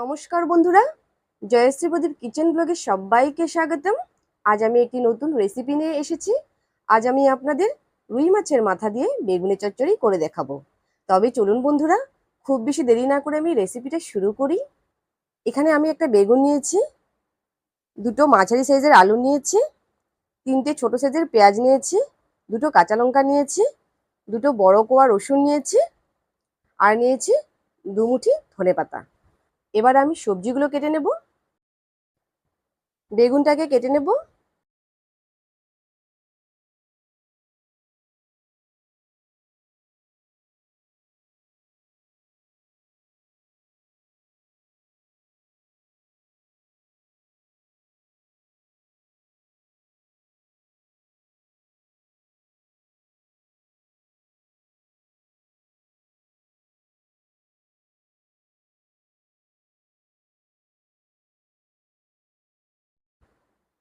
নমস্কার বন্ধুরা, জয়শ্রী প্রদীপ কিচেন ব্লগে সবাইকে স্বাগতম। আজ আমি একটি নতুন রেসিপি নিয়ে এসেছি। আজ আমি আপনাদের রুই মাছের মাথা দিয়ে বেগুনি চচ্চড়ি করে দেখাবো। তবে চলুন বন্ধুরা, খুব বেশি দেরি না করে আমি রেসিপিটা শুরু করি। এখানে আমি একটা বেগুন নিয়েছি, দুটো মাঝারি সাইজের আলু নিয়েছি, তিনটে ছোট সাইজের পেঁয়াজ নিয়েছি, দুটো কাঁচা লঙ্কা নিয়েছি, দুটো বড় কোয়া রসুন নিয়েছি, আর নিয়েছি দুমুঠি ধনে পাতা এবার আমি সবজিগুলো কেটে নেব। বেগুনটাকে কেটে নেব।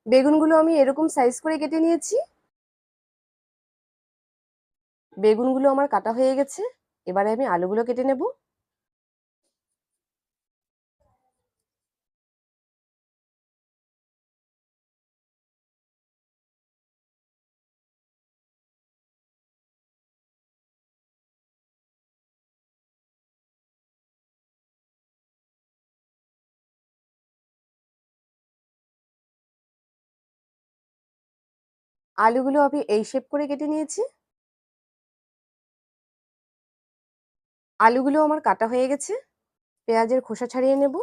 বেগুনগুলো আমি এরকম সাইজ করে কেটে নিয়েছি। বেগুনগুলো আমার কাটা হয়ে গেছে। এবারে আমি আলুগুলো কেটে নেব। আলুগুলো আমি এই শেপ করে কেটে নিয়েছি। আলুগুলো আমার কাটা হয়ে গেছে। পেঁয়াজের খোসা ছাড়িয়ে নেব।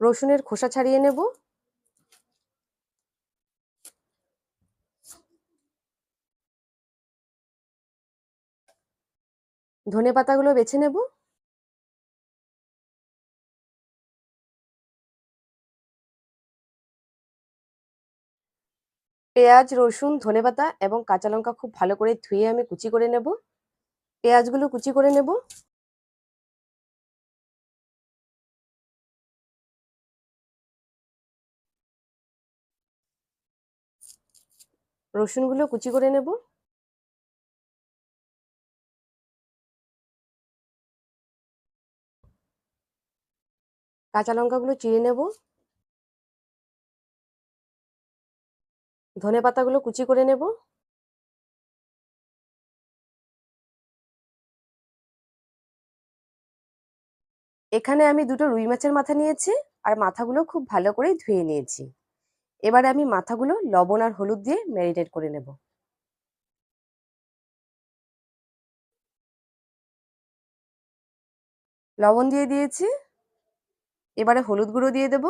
রসুনের খোসা ছাড়িয়ে নেব। ধনে পাতাগুলো বেছে নেব। পেঁয়াজ, রসুন ধনেপাতা এবং কাঁচা লঙ্কা খুব ভালো করে ধুয়ে আমি কুচি করে নেব। পেঁয়াজগুলো কুচি করে নেব। রসুনগুলো কুচি করে নেব। কাঁচা লঙ্কাগুলো চিড়ে নেব। ধনে পাতাগুলো কুচি করে নেব। এখানে আমি দুটো রুই মাছের মাথা নিয়েছি আর মাথাগুলো খুব ভালো করে ধুয়ে নিয়েছি। এবারে আমি মাথাগুলো লবণ আর হলুদ দিয়ে ম্যারিনেট করে নেব। লবণ দিয়ে দিয়েছি। এবারে হলুদ গুঁড়ো দিয়ে দেব।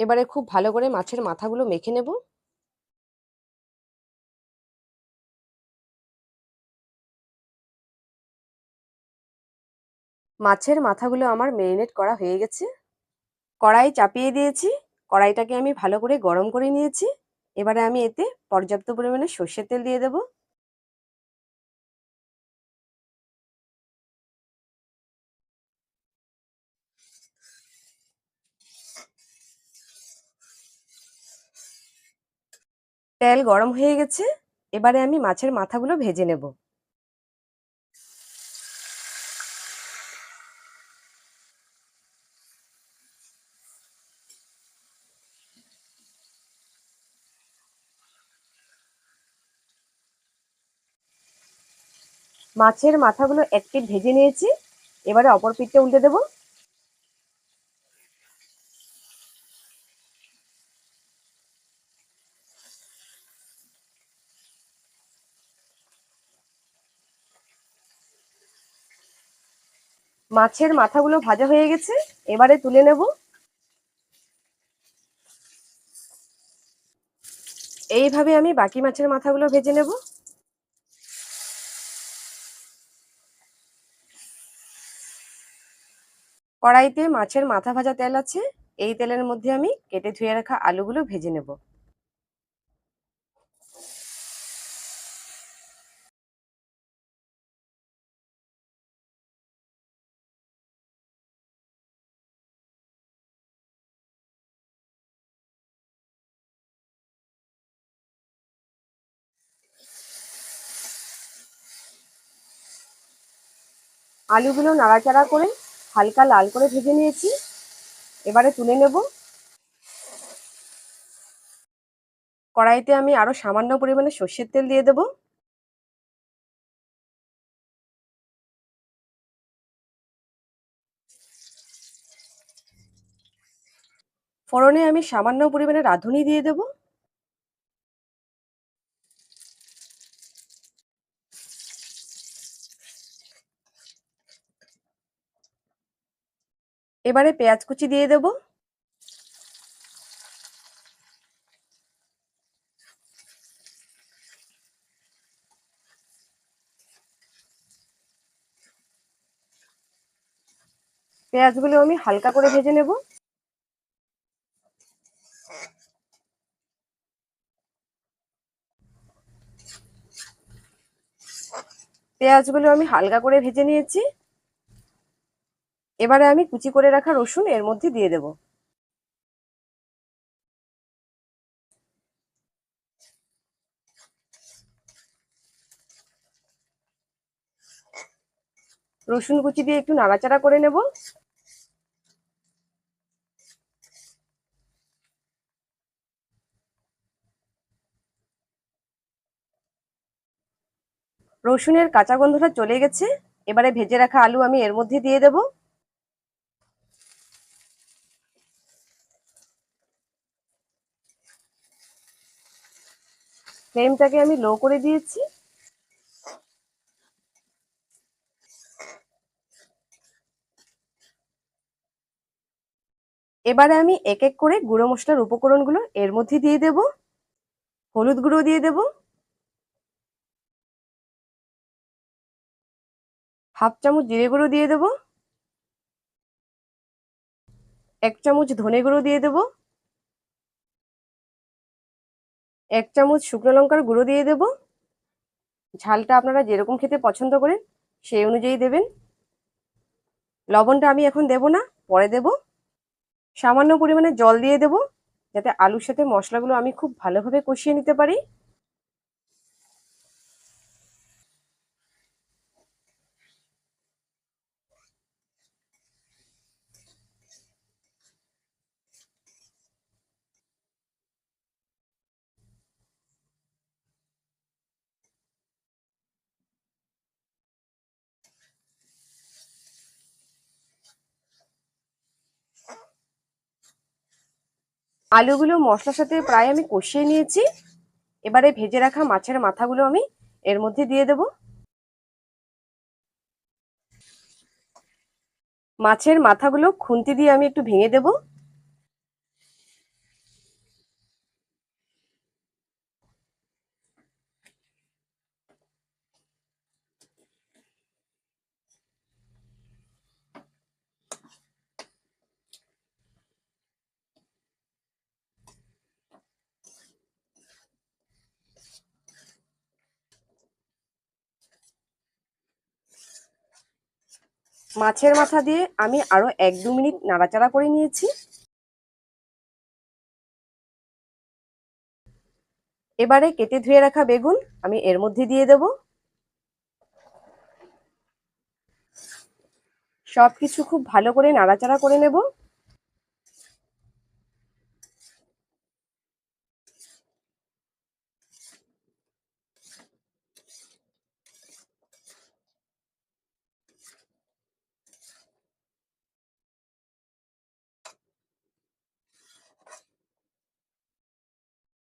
এবারে খুব ভালো করে মাছের মাথাগুলো মেখে নেব। মাছের মাথাগুলো আমার মেরিনেট করা হয়ে গেছে। কড়াই চাপিয়ে দিয়েছি। কড়াইটাকে আমি ভালো করে গরম করে নিয়েছি। এবারে আমি এতে পর্যাপ্ত পরিমাণে সর্ষের তেল দিয়ে দেব। তেল গরম হয়ে গেছে, এবারে আমি মাছের মাথাগুলো ভেজে নেব। মাছের মাথাগুলো এক ভেজে নিয়েছি, এবারে অপর পিঠটা উল্টে দেব। মাছের মাথাগুলো ভাজা হয়ে গেছে, এবারে তুলে নেব। এইভাবে আমি বাকি মাছের মাথাগুলো ভেজে নেব। কড়াইতে মাছের মাথা ভাজা তেল আছে, এই তেলের মধ্যে আমি কেটে ধুয়ে রাখা আলুগুলো ভেজে নেব। আলুগুলো নাড়াচাড়া করে হালকা লাল করে ভেজে নিয়েছি। এবারে তুলে নেব। কড়াইতে আমি আরও সামান্য পরিমাণে সর্ষের তেল দিয়ে দেব। ফোড়নে আমি সামান্য পরিমাণে রাঁধুনি দিয়ে দেব। এবারে পেঁয়াজ কুচি দিয়ে দেব। পেঁয়াজগুলো আমি হালকা করে ভেজে নেব। পেঁয়াজগুলো আমি হালকা করে ভেজে নিয়েছি। এবারে আমি কুচি করে রাখা রসুন এর মধ্যে দিয়ে দেব। রসুন কুচি দিয়ে একটু নাড়াচাড়া করে নেব। রসুনের কাঁচা গন্ধটা চলে গেছে। এবারে ভেজে রাখা আলু আমি এর মধ্যে দিয়ে দেব। ফ্লেমটাকে আমি লো করে দিয়েছি। এবারে আমি এক এক করে গুঁড়ো মশলার উপকরণগুলো এর মধ্যে দিয়ে দেব। হলুদ গুঁড়ো দিয়ে দেব। হাফ চামচ জিরে গুঁড়ো দিয়ে দেব। এক চামচ ধনে গুঁড়ো দিয়ে দেব। এক চামচ শুকনো লঙ্কার গুঁড়ো দিয়ে দেব। ঝালটা আপনারা যেরকম খেতে পছন্দ করেন, সেই অনুযায়ী দেবেন। লবণটা আমি এখন দেব না, পরে দেব। সামান্য পরিমাণে জল দিয়ে দেব, যাতে আলুর সাথে মশলাগুলো আমি খুব ভালোভাবে কষিয়ে নিতে পারি। আলুগুলো মশলার সাথে প্রায় আমি কষিয়ে নিয়েছি। এবারে ভেজে রাখা মাছের মাথাগুলো আমি এর মধ্যে দিয়ে দেব। মাছের মাথাগুলো খুন্তি দিয়ে আমি একটু ভেঙে দেব। মাছের মাথা দিয়ে আমি আরও এক দু মিনিট নাড়াচাড়া করে নিয়েছি। এবারে কেটে ধুয়ে রাখা বেগুন আমি এর মধ্যে দিয়ে দেব। সবকিছু খুব ভালো করে নাড়াচাড়া করে নেব।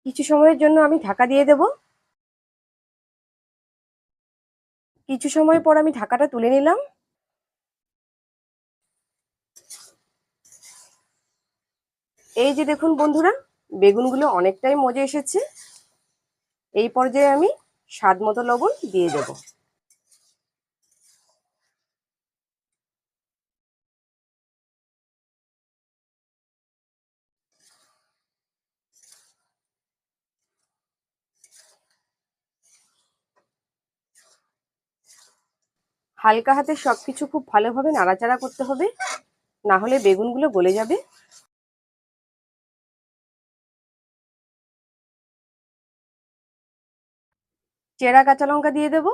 কিছু সময়ের জন্য আমি ঢাকা দিয়ে দেব। কিছু সময় পর আমি ঢাকাটা তুলে নিলাম। এই যে দেখুন বন্ধুরা, বেগুনগুলো অনেকটাই মজে এসেছে। এই পর্যায়ে আমি স্বাদ মতো লবণ দিয়ে দেব। হালকা হাতে সব কিছু খুব ভালোভাবে নাড়াচাড়া করতে হবে। না হলে বেগুনগুলো গলে যাবে। চেরা কাঁচা লঙ্কা দিয়ে দেব।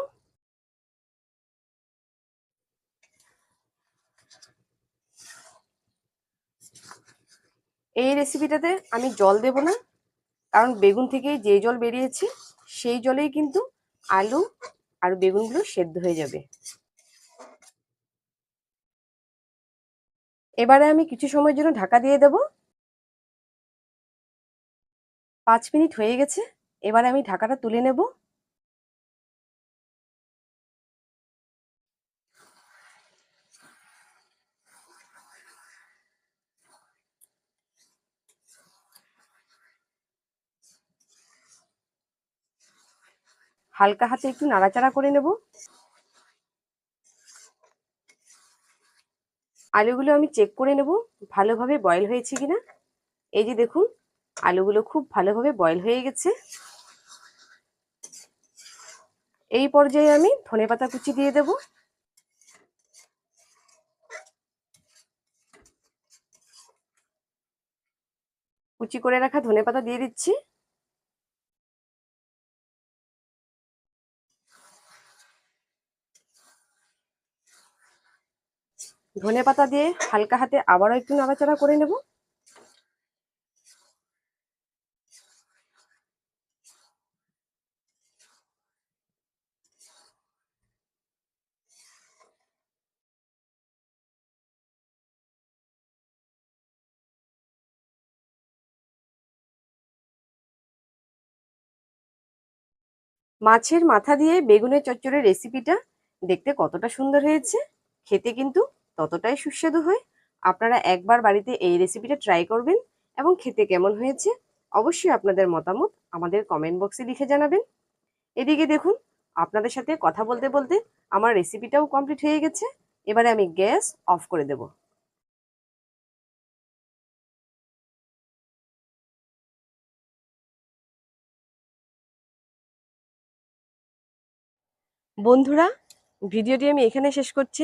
এই রেসিপিটাতে আমি জল দেব না, কারণ বেগুন থেকে যে জল বেরিয়েছে, সেই জলেই কিন্তু আলু আর বেগুনগুলো সেদ্ধ হয়ে যাবে। এবারে আমি কিছু সময়ের জন্য ঢাকা দিয়ে দেব। পাঁচ মিনিট হয়ে গেছে, এবারে আমি ঢাকাটা তুলে নেব। হালকা হাতে একটু নাড়াচাড়া করে নেব। আলুগুলো আমি চেক করে নেব, ভালোভাবে বয়েল হয়েছে কিনা। এই যে দেখুন, আলুগুলো খুব ভালোভাবে বয়েল হয়ে গেছে। এই পর্যায়ে আমি ধনেপাতা কুচি দিয়ে দেব। কুচি করে রাখা ধনেপাতা দিয়ে দিচ্ছি। ধনে পাতা দিয়ে হালকা হাতে আবারও একটু নাড়াচাড়া করে নেব। মাছের মাথা দিয়ে বেগুনের চচ্চড়ের রেসিপিটা দেখতে কতটা সুন্দর হয়েছে, খেতে কিন্তু ততটাই সুস্বাদু হয়। আপনারা একবার বাড়িতে এই রেসিপিটা ট্রাই করবেন এবং খেতে কেমন হয়েছে অবশ্যই আপনাদের মতামত আমাদের কমেন্ট বক্সে লিখে জানাবেন। এদিকে দেখুন, আপনাদের সাথে কথা বলতে বলতে আমার রেসিপিটাও কমপ্লিট হয়ে গেছে। এবারে আমি গ্যাস অফ করে দেব। বন্ধুরা ভিডিওটি আমি এখানে শেষ করছি।